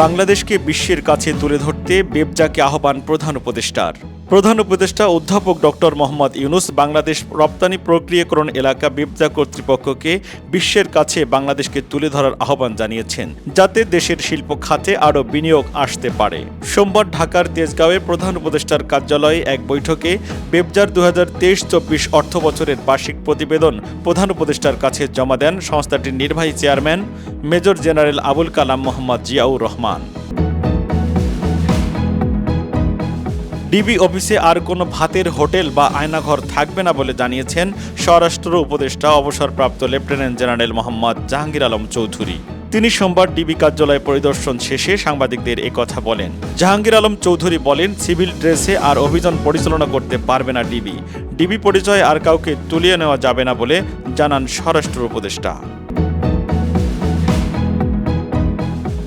বাংলাদেশকে বিশ্বের কাছে তুলে ধরতে বেবজাকে আহ্বান প্রধান উপদেষ্টার। প্রধান উপদেষ্টা অধ্যাপক ডক্টর মোহাম্মদ ইউনুস বাংলাদেশ রপ্তানি প্রক্রিয়াকরণ এলাকা বেবজা কর্তৃপক্ষকে বিশ্বের কাছে বাংলাদেশকে তুলে ধরার আহ্বান জানিয়েছেন, যাতে দেশের শিল্প খাতে আরও বিনিয়োগ আসতে পারে। সোমবার ঢাকার তেজগাঁওয়ে প্রধান উপদেষ্টার কার্যালয়ে এক বৈঠকে বেবজার দু হাজার তেইশ চব্বিশ অর্থ বছরের বার্ষিক প্রতিবেদন প্রধান উপদেষ্টার কাছে জমা দেন সংস্থাটির নির্বাহী chairman major general Abul Kalam Mohammad Ziaur Rahman. DB অফিসে আর কোনো ভাতের হোটেল বা আয়নাঘর থাকবে না বলে জানিয়েছেন স্বরাষ্ট্র উপদেষ্টা অবসরপ্রাপ্ত লেফটেন্যান্ট জেনারেল মোহাম্মদ জাহাঙ্গীর আলম চৌধুরী। তিনি সোমবার ডিবি কার্যালয় পরিদর্শন শেষে সাংবাদিকদের কথা বলেন। জাহাঙ্গীর আলম চৌধুরী বলেন, সিভিল ড্রেসে আর অভিযান পরিচালনা করতে পারবে না ডিবি। ডিবি পরিচয়ে আর কাউকে তুলিয়ে নেওয়া যাবে না বলে জানান স্বরাষ্ট্র উপদেষ্টা।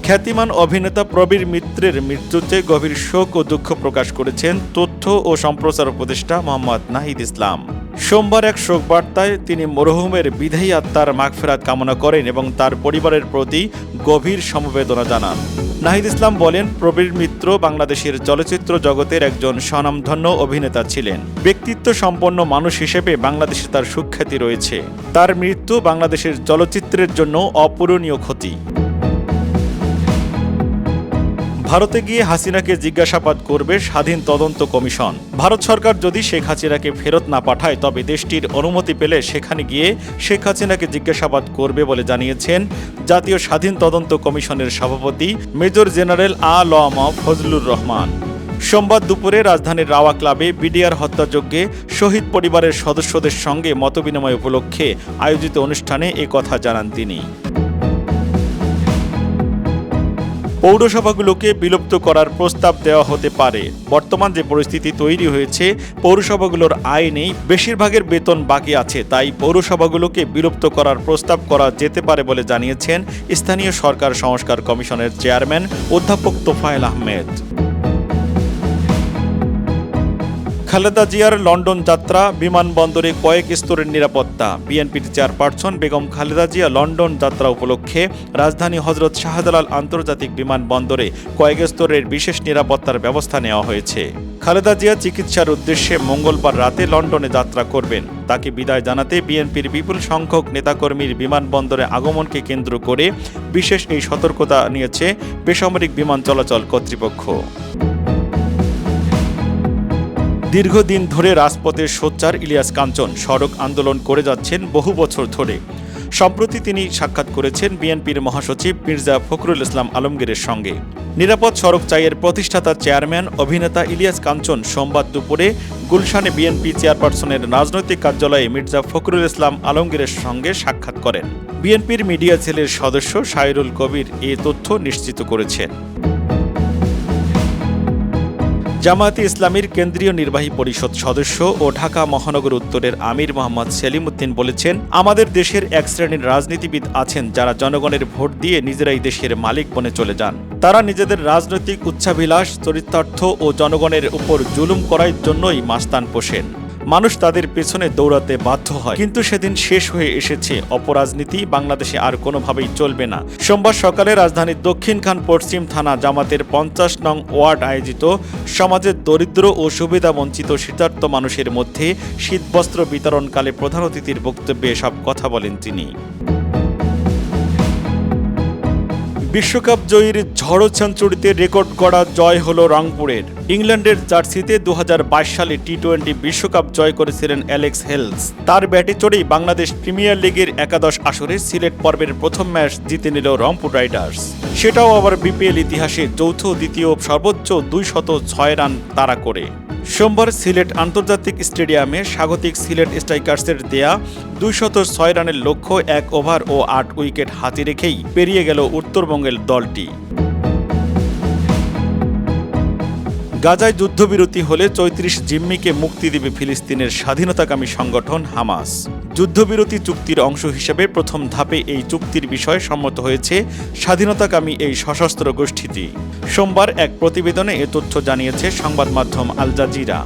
খ্যাতিমান অভিনেতা প্রবীর মিত্রের মৃত্যুতে গভীর শোক ও দুঃখ প্রকাশ করেছেন তথ্য ও সম্প্রচার উপদেষ্টা মোহাম্মদ নাহিদ ইসলাম। সোমবার এক শোক বার্তায় তিনি মরহুমের বিধায়ী আত্মার মাগফেরাত কামনা করেন এবং তার পরিবারের প্রতি গভীর সমবেদনা জানান। নাহিদ ইসলাম বলেন, প্রবীর মিত্র বাংলাদেশের চলচ্চিত্র জগতের একজন স্বনামধন্য অভিনেতা ছিলেন। ব্যক্তিত্ব সম্পন্ন মানুষ হিসেবে বাংলাদেশে তার সুখ্যাতি রয়েছে। তার মৃত্যু বাংলাদেশের চলচ্চিত্রের জন্য অপূরণীয় ক্ষতি। ভারতে গিয়ে হাসিনাকে জিজ্ঞাসাবাদ করবে স্বাধীন তদন্ত কমিশন। ভারত সরকার যদি শেখ হাসিনাকে ফেরত না পাঠায়, তবে দেশটির অনুমতি পেলে সেখানে গিয়ে শেখ হাসিনাকে জিজ্ঞাসাবাদ করবে বলে জানিয়েছেন জাতীয় স্বাধীন তদন্ত কমিশনের সভাপতি মেজর জেনারেল আ ল ম ফজলুর রহমান। সোমবার দুপুরে রাজধানীর রাওয়া ক্লাবে বিডিআর হত্যাযজ্ঞে শহীদ পরিবারের সদস্যদের সঙ্গে মতবিনিময় উপলক্ষে আয়োজিত অনুষ্ঠানে এ কথা জানান তিনি। পৌরসভাগুলোকে বিলুপ্ত করার প্রস্তাব দেওয়া হতে পারে। বর্তমান যে পরিস্থিতি তৈরি হয়েছে, পৌরসভাগুলোর আইনেই বেশিরভাগের বেতন বাকি আছে, তাই পৌরসভাগুলোকে বিলুপ্ত করার প্রস্তাব করা যেতে পারে বলে জানিয়েছেন স্থানীয় সরকার সংস্কার কমিশনের চেয়ারম্যান অধ্যাপক তোফায়েল আহমেদ। খালেদা জিয়ার লন্ডন যাত্রা বিমানবন্দরে কয়েক স্তরের নিরাপত্তা। বিএনপির চেয়ারপারসন বেগম খালেদা জিয়া লন্ডন যাত্রা উপলক্ষে রাজধানী হজরত শাহজালাল আন্তর্জাতিক বিমানবন্দরে কয়েক স্তরের বিশেষ নিরাপত্তার ব্যবস্থা নেওয়া হয়েছে। খালেদা জিয়া চিকিৎসার উদ্দেশ্যে মঙ্গলবার রাতে লন্ডনে যাত্রা করবেন। তাকে বিদায় জানাতে বিএনপির বিপুল সংখ্যক নেতাকর্মীর বিমানবন্দরে আগমনকে কেন্দ্র করে বিশেষ এই সতর্কতা নিয়েছে বেসামরিক বিমান চলাচল কর্তৃপক্ষ। দীর্ঘদিন ধরে রাজপথের সোচ্চার ইলিয়াস কাঞ্চন সড়ক আন্দোলন করে যাচ্ছেন বহু বছর ধরে। সম্প্রতি তিনি সাক্ষাৎ করেছেন বিএনপির মহাসচিব মির্জা ফখরুল ইসলাম আলমগীরের সঙ্গে। নিরাপদ সড়ক চাইয়ের প্রতিষ্ঠাতা চেয়ারম্যান অভিনেতা ইলিয়াস কাঞ্চন সোমবার দুপুরে গুলশানে বিএনপি চেয়ারপারসনের রাজনৈতিক কার্যালয়ে মির্জা ফখরুল ইসলাম আলমগীরের সঙ্গে সাক্ষাৎ করেন। বিএনপির মিডিয়া সেলের সদস্য সাইরুল কবির এ তথ্য নিশ্চিত করেছেন। জামায়াতে ইসলামীর কেন্দ্রীয় নির্বাহী পরিষদ সদস্য ও ঢাকা মহানগর উত্তরের আমির মোহাম্মদ সেলিম উদ্দিন বলেছেন, আমাদের দেশের এক শ্রেণির রাজনীতিবিদ আছেন যারা জনগণের ভোট দিয়ে নিজেরাই দেশের মালিক বনে চলে যান। তারা নিজেদের রাজনৈতিক উচ্চাভিলাষ চরিতার্থ ও জনগণের উপর জুলুম করার জন্যই মাস্তান পোষেন। মানুষ তাদের পেছনে দৌড়াতে বাধ্য হয়। কিন্তু সেদিন শেষ হয়ে এসেছে অপরাজনীতি। বাংলাদেশে আর কোনোভাবেই চলবে না। সোমবার সকালে রাজধানীর দক্ষিণ খান পশ্চিম থানা জামাতের পঞ্চাশ নং ওয়ার্ড আয়োজিত সমাজের দরিদ্র ও সুবিধা বঞ্চিত শীতার্থ মানুষের মধ্যে শীতবস্ত্র বিতরণকালে প্রধান অতিথির বক্তব্যে সব কথা বলেন তিনি। বিশ্বকাপ জয়ীর ঝড়ো সেঞ্চুরিতে রেকর্ড করা জয় হল রংপুরের। ইংল্যান্ডের জার্সিতে দু হাজার বাইশ সালে টি টোয়েন্টি বিশ্বকাপ জয় করেছিলেন অ্যালেক্স হেলস। তার ব্যাটে চড়েই বাংলাদেশ প্রিমিয়ার লিগের একাদশ আসরে সিলেট পর্বের প্রথম ম্যাচ জিতে নিল রংপুর রাইডার্স। সেটাও আবার বিপিএল ইতিহাসে যৌথ দ্বিতীয় সর্বোচ্চ দুই শত ছয় রান তাড়া করে। সোমবার সিলেট আন্তর্জাতিক স্টেডিয়ামে স্বাগতিক সিলেট স্ট্রাইকার্সের দেয়া দুইশত ছয় রানের লক্ষ্য এক ওভার ও আট উইকেট হাতে রেখেই পেরিয়ে গেল উত্তরবঙ্গের দলটি। গাজায় যুদ্ধবিরতি হলে চৌত্রিশ জিম্মিকে মুক্তি দেবে ফিলিস্তিনের স্বাধীনতাকামী সংগঠন হামাস। যুদ্ধবিরতি চুক্তির অংশ হিসেবে প্রথম ধাপে এই চুক্তির বিষয়ে সম্মত হয়েছে স্বাধীনতাকামী এই সশস্ত্র গোষ্ঠীটি। সোমবার এক প্রতিবেদনে এ তথ্য জানিয়েছে সংবাদ মাধ্যম আল জাজিরা।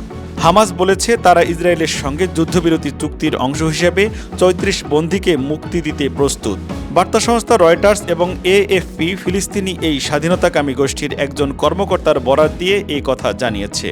হামাস বলেছে, তারা ইসরায়েলের সঙ্গে যুদ্ধবিরতি চুক্তির অংশ হিসেবে চৌত্রিশ বন্দীকে মুক্তি দিতে প্রস্তুত। বার্তা সংস্থা রয়টার্স এবং এএফপি ফিলিস্তিনি এই স্বাধীনতাকামী গোষ্ঠীর একজন কর্মকর্তার বরাত দিয়ে এই কথা জানিয়েছে।